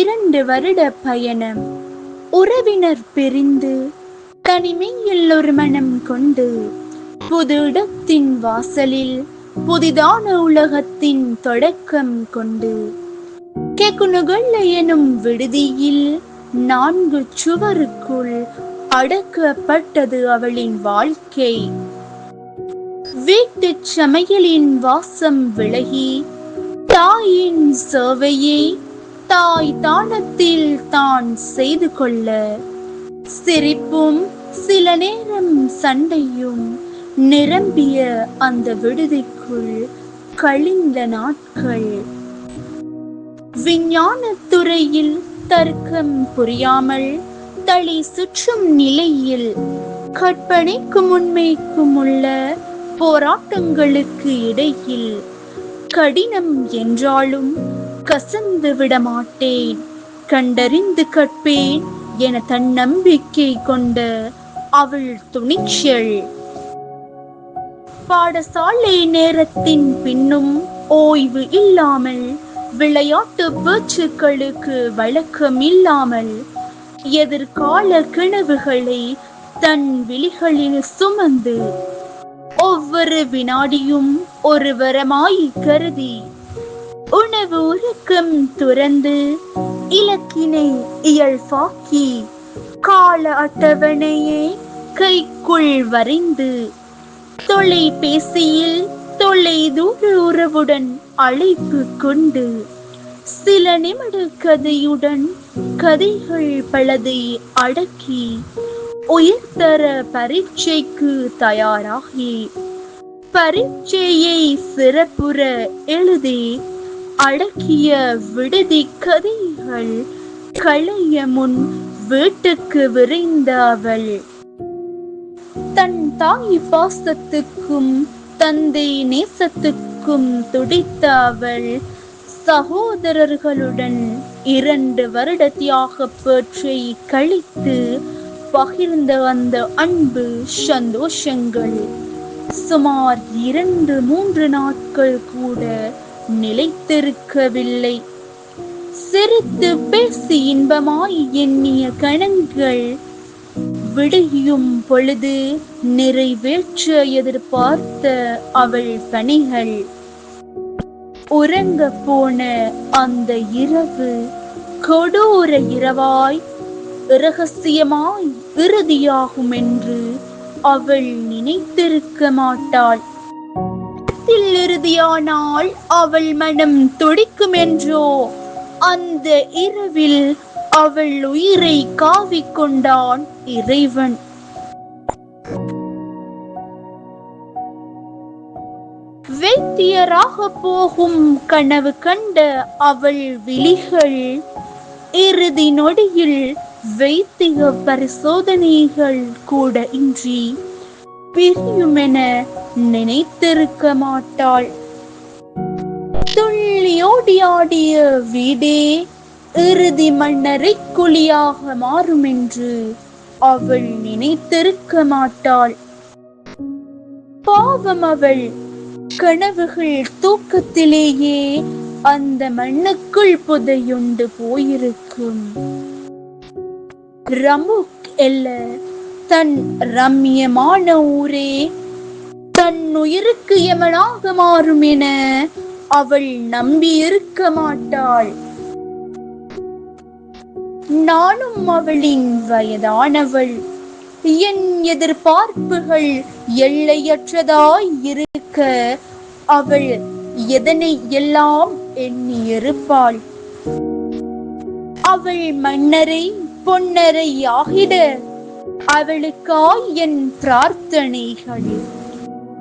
இரண்டு வருட பயணம். உறவினர் பிரிந்து தனிமையில் ஒரு மனம் கொண்டு புது இடத்தின் வாசலில் புதிதான உலகத்தின் தொடக்கம் கொண்டு. கெகுனுகள் எனும் விடுதியில் நான்கு சுவருக்குள் அடக்கப்பட்டது அவளின் வாழ்க்கை. வீட்டு சமையலின் வாசம் விலகி தாயின் சேவையை தாய் தானத்தில் தான் செய்து கொள்ள. சிரிப்பும் சில நேரம் சண்டையும் நிரம்பிய அந்த விடுதிக்குள் கழிந்த நாட்கள். விஞ்ஞானத்துறையில் தர்க்கம் புரியாமல் தளி சுற்றும் நிலையில் கற்பனைக்கும் உண்மைக்கும் உள்ள போராட்டங்களுக்கு இடையில் கடினம் என்றாலும் கசந்து விட மாட்டேன் கண்டறிந்து கற்பேன் என தன்னம்பிக்கை கொண்ட அவள் துணிச்சல். பாடசாலை நேரத்தின் பின்னும் ஓய்வு இல்லாமல் விளையாட்டு பேச்சுக்களுக்கு வழக்கம் இல்லாமல் எதிர்கால கனவுகளை தன் விழிகளில் சுமந்து ஒவ்வொரு வினாடியும் ஒரு வரமாய் கருதி உணவு உருக்கும் துறந்து இலக்கினை இயல்பாக்கி கால அட்டவணையை கைக்குள் வரைந்து தொலைபேசியில் தொலை தூர உறவுடன் அழைப்பு கொண்டு சில நிமிட கதையுடன் கதைகள் பலதை அடக்கி உயர்தர பரீட்சைக்கு தயாராகி பரீட்சையை சிறப்புற எழுதி அடக்கிய விடுதி கதைகள் களைய முன் வீட்டுக்கு விரைந்த அவள் தன் தாய் பாசத்துக்கும் தந்தை நேசத்துக்கும் துடித்த அவள் சகோதரர்களுடன் இரண்டு வருட தியாக பேற்றை கழித்து பகிர்ந்த அந்த அன்பு சந்தோஷங்கள். சுமார் இரண்டு மூன்று நாட்கள் கூட நிலைத்திருக்கவில்லை. சிரித்து பேசி இன்பமாய் எண்ணிய கணங்கள் விடியும் பொழுது நிறைவேற்ற எதிர்பார்த்த அவள் பணிகள். உறங்க போன அந்த இரவு கொடூர இரவாய் இரகசியமாய் இறுதியாகும் என்று அவள் நினைத்திருக்க மாட்டாள். இதில் இறுதியானால் அவள் மனம் துடிக்கும் என்றோ அந்த இரவில் அவள் உயிரை காவிக் கொண்டான் இறைவன். வைத்தியராக போகும் கனவு கண்ட அவள் விழிகள் இறுதி நொடியில் வைத்திய பரிசோதனைகள் கூட இன்றி பிரியுமென நினைத்திருக்க மாட்டாள். துள்ளியோடியாடிய ஆடிய வீடே இறுதி மன்னரை குழியாக மாறும் என்று அவள் நினைத்திருக்க மாட்டாள். பாவம் அவள் கனவுகள் தூக்கத்திலேயே அந்த மண்ணுக்குள் புதையுண்டு போயிருக்கும். ரமுக் எல்ல தன் ரம்யமான ஊரே தன் உயிருக்கு யமனாக மாறும் என அவள் நம்பி இருக்க மாட்டாள். நானும் அவளின் வயதானவள். என் எதிர்பார்ப்புகள் எல்லையற்றதாய் இருக்க அவள் எதனை எல்லாம் எண்ணி இருப்பாள் அவள் மன்னரை பொன்னரை ஆகிட அவளுக்காய் என் பிரார்த்தனைகள்.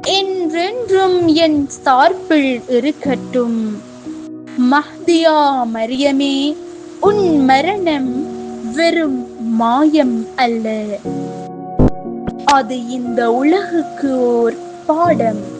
என்றென்றும் என் சார்பில் இருக்கட்டும். மஹ்தியா மரியமே உன் மரணம் வெறும் மாயம் அல்ல. அது இந்த உலகுக்கு ஓர் பாடம்.